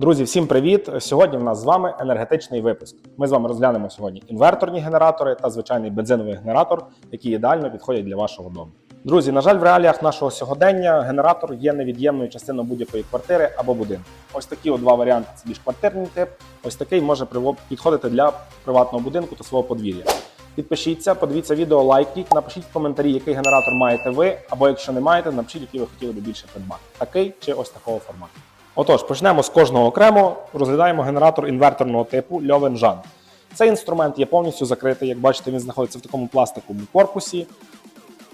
Друзі, всім привіт! Сьогодні в нас з вами енергетичний випуск. Ми з вами розглянемо сьогодні інверторні генератори та звичайний бензиновий генератор, які ідеально підходять для вашого дому. Друзі, на жаль, в реаліях нашого сьогодення генератор є невід'ємною частиною будь-якої квартири або будинку. Ось такі два варіанти це більш квартирний тип. Ось такий може підходити для приватного будинку та свого подвір'я. Підпишіться, подивіться відео, лайкніть, напишіть в коментарі, який генератор маєте ви, або якщо не маєте, напишіть, який ви хотіли би більше придбати. Такий чи ось такого формату. Отож, почнемо з кожного окремо. Розглядаємо генератор інверторного типу Льовен Жан. Цей інструмент є повністю закритий. Як бачите, він знаходиться в такому пластиковому корпусі,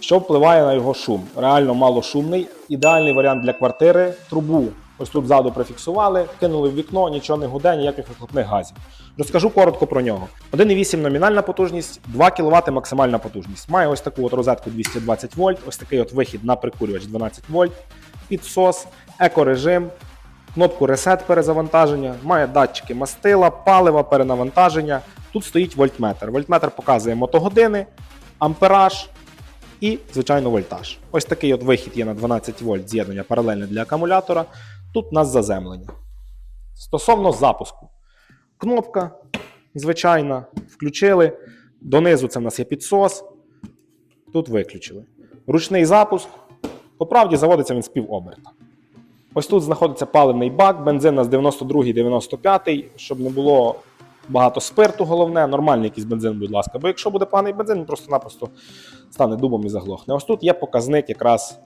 що впливає на його шум. Реально малошумний. Ідеальний варіант для квартири. Трубу ось тут ззаду прифіксували, кинули в вікно, нічого не гуде, ніяких вихлопних газів. Розкажу коротко про нього. 1,8 номінальна потужність, 2 кВт максимальна потужність. Має ось таку от розетку 220 вольт, ось такий от вихід на прикурювач 12 вольт, підсос, екорежим, кнопку ресет перезавантаження, має датчики мастила, палива, перенавантаження. Тут стоїть вольтметр. Вольтметр показує мотогодини, ампераж і, звичайно, вольтаж. Ось такий от вихід є на 12 вольт з'єднання паралельне для акумулятора. Тут у нас заземлення. Стосовно запуску. Кнопка звичайна, включили. Донизу це в нас є підсос. Тут виключили. Ручний запуск. По правді заводиться він з півоберта. Ось тут знаходиться паливний бак, бензин у нас 92-95, щоб не було багато спирту, головне, нормальний якийсь бензин, будь ласка. Бо якщо буде поганий бензин, він просто-напросто стане дубом і заглохне. Ось тут є показник якраз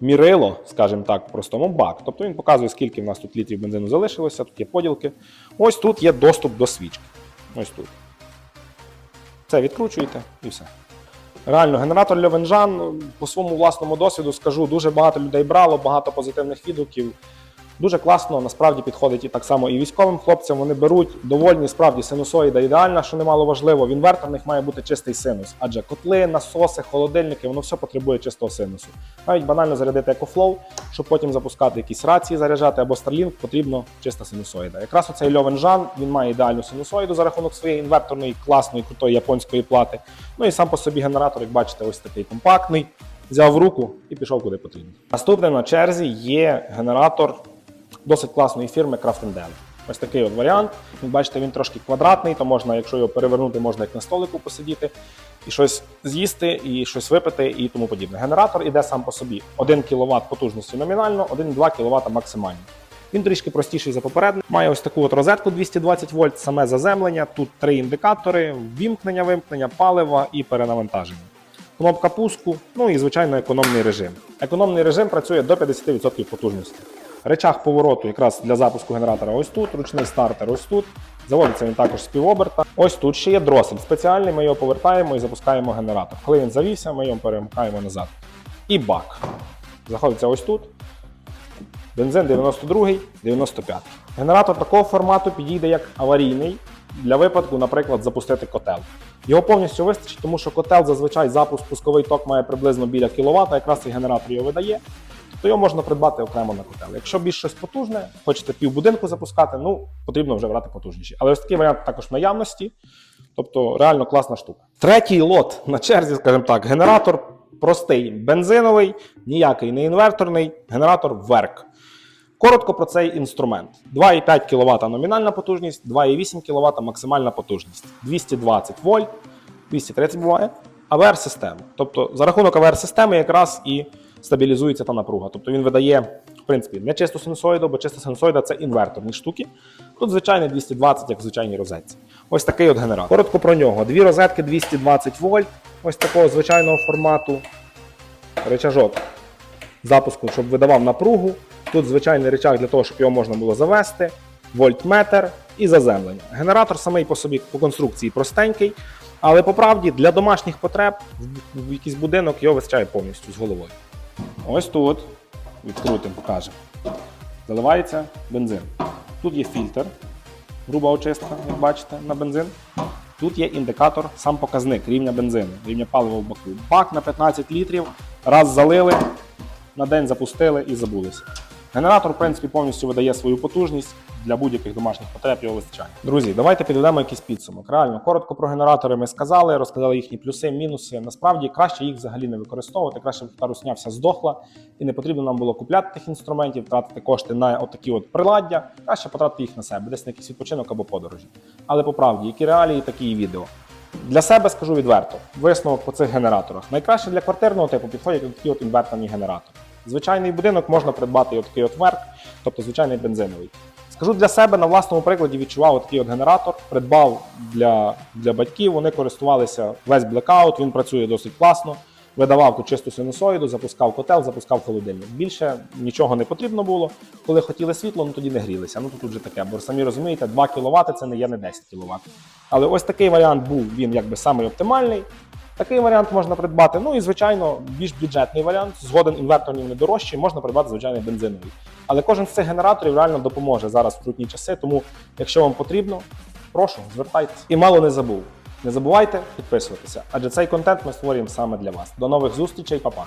мірило, скажімо так, в простому бак. Тобто він показує, скільки в нас тут літрів бензину залишилося, тут є поділки. Ось тут є доступ до свічки. Ось тут. Це відкручуєте і все. Реально, генератор Льовенжан, по своєму власному досвіду скажу, дуже багато людей брало, багато позитивних відгуків. Дуже класно, насправді підходить і так само і військовим хлопцям. Вони беруть довольні справді синусоїда ідеальна, що немало важливо. В інверторних має бути чистий синус, адже котли, насоси, холодильники, воно все потребує чистого синусу. Навіть банально зарядити EcoFlow, щоб потім запускати якісь рації, заряджати або Starlink, потрібно чиста синусоїда. Якраз оцей Льовен Жан він має ідеальну синусоїду за рахунок своєї інверторної, класної, крутої японської плати. Ну і сам по собі генератор, як бачите, ось такий компактний. Взяв в руку і пішов куди потрібно. Наступним на черзі є генератор досить класної фірми Craft Ось такий от варіант. Ви бачите, він трошки квадратний, то можна, якщо його перевернути, можна як на столику посидіти і щось з'їсти, і щось випити, і тому подібне. Генератор іде сам по собі 1 кВт потужністю номінально, 1,2 кВт максимально. Він трішки простіший за попередник. Має ось таку от розетку 220 вольт, саме заземлення. Тут три індикатори: ввімкнення, вимкнення, палива і перенавантаження. Кнопка пуску, ну і звичайно економний режим. Економний режим працює до 50% потужності. Речах повороту якраз для запуску генератора ось тут, ручний стартер ось тут. Заводиться він також з півоберта. Ось тут ще є дросель спеціальний, ми його повертаємо і запускаємо генератор. Коли він завівся, ми його перемикаємо назад. І бак. Заходиться ось тут. Бензин 92 95 Генератор такого формату підійде як аварійний для випадку, наприклад, запустити котел. Його повністю вистачить, тому що котел зазвичай запуск пусковий ток має приблизно біля кіловат, якраз цей генератор його видає. Тобто його можна придбати окремо на котел. Якщо більш щось потужне, хочете півбудинку запускати, ну потрібно вже брати потужніші. Але ось такий варіант також наявності. Тобто реально класна штука. Третій лот на черзі, скажімо так, генератор простий, бензиновий, ніякий не інверторний, генератор ВЕРК. Коротко про цей інструмент: 2,5 кВт номінальна потужність, 2,8 кВт максимальна потужність, 220 вольт, 230 буває, АВР-система. Тобто за рахунок АВР-системи якраз і стабілізується та напруга. Тобто він видає, в принципі, не чисту синусоїду, бо чиста синусоїда це інверторні штуки. Тут звичайний 220, як в звичайній розетці. Ось такий от генератор. Коротко про нього. Дві розетки 220 вольт, ось такого звичайного формату. Речажок запуску, щоб видавав напругу. Тут звичайний речах для того, щоб його можна було завести, вольтметр і заземлення. Генератор самий по собі по конструкції простенький, але по правді для домашніх потреб в якийсь будинок його вистачає повністю з головою. Ось тут відкрутимо, покажемо. Заливається бензин. Тут є фільтр, груба очистка, як бачите, на бензин. Тут є індикатор, сам показник рівня бензину, рівня палива в баку. Бак на 15 літрів. Раз залили, на день запустили і забулися. Генератор, в принципі, повністю видає свою потужність. для будь-яких домашніх потреб його вистачає. Друзі, давайте підведемо якийсь підсумок. Реально, коротко про генератори ми сказали, розказали їхні плюси, мінуси. Насправді краще їх взагалі не використовувати. Краще б та русня вся здохла, і не потрібно нам було купляти тих інструментів, тратити кошти на отакі от приладдя. Краще потратити їх на себе, десь на якийсь відпочинок або подорожі. Але по правді, які реалії, такі і відео. Для себе скажу відверто, висновок по цих генераторах. Найкраще для квартирного типу підходять такі от інверторні генератори. Звичайний будинок можна придбати от такий от верк, тобто звичайний бензиновий. Скажу для себе на власному прикладі відчував такий от генератор, придбав для, для батьків. Вони користувалися весь блекаут, він працює досить класно. Видавав ту чисту синусоїду, запускав котел, запускав холодильник. Більше нічого не потрібно було. Коли хотіли світло, ну тоді не грілися. Ну тут вже таке, бо самі розумієте, 2 кВт це не є не 10 кВт. Але ось такий варіант був він якби самий оптимальний. Такий варіант можна придбати. Ну і звичайно, більш бюджетний варіант. Згоден інверторний не дорожчий, можна придбати звичайний бензиновий. Але кожен з цих генераторів реально допоможе зараз в трудні часи. Тому, якщо вам потрібно, прошу, звертайтеся. І мало не забув. Не забувайте підписуватися, адже цей контент ми створюємо саме для вас. До нових зустрічей, па-па!